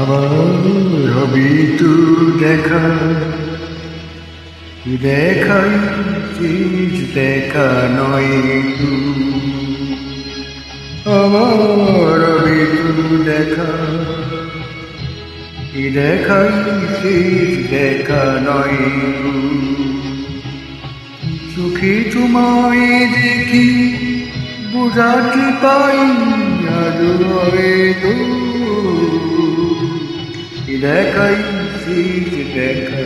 আমার হবি তু দেখা দেখাই চিজ দেখা নয় তু। আমার হবি তু দেখা দেখাই চিজ দেখা নয় তু। সুখী তোমায় দেখি, বুঝাতে পাই আরও তো। দেখাই শীত দেখা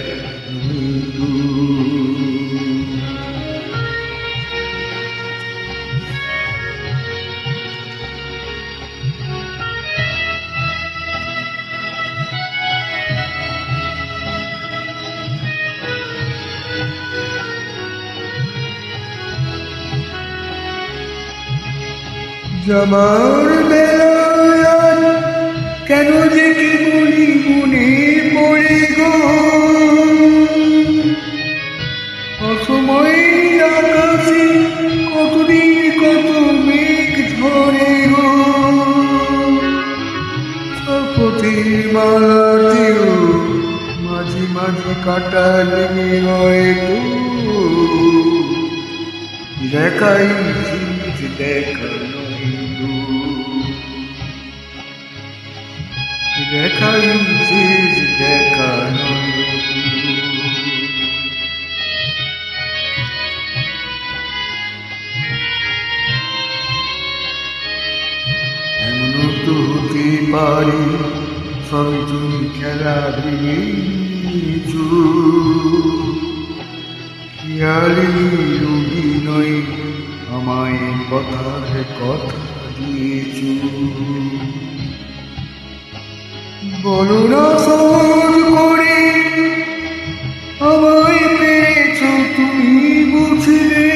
যাবার বেলায় কেন যে শপথের মালাতেও মাঝে মাঝে কাটা লেগে হয়তো দেখাই দেখানো দেখাই পারে তুমি খেলা দিয়েছ। খেয়ালি রুগী নয়, আমায় কথার কথা দিয়েছ। বলো না সর করে, আমায় পেয়েছ তুমি বুঝলে।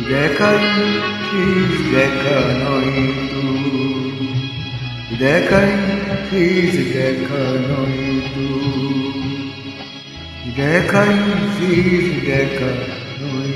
দেখাই চিজ দেখানোই দেখাই চিজ দেখানোই দেখাই চিজ দেখানোই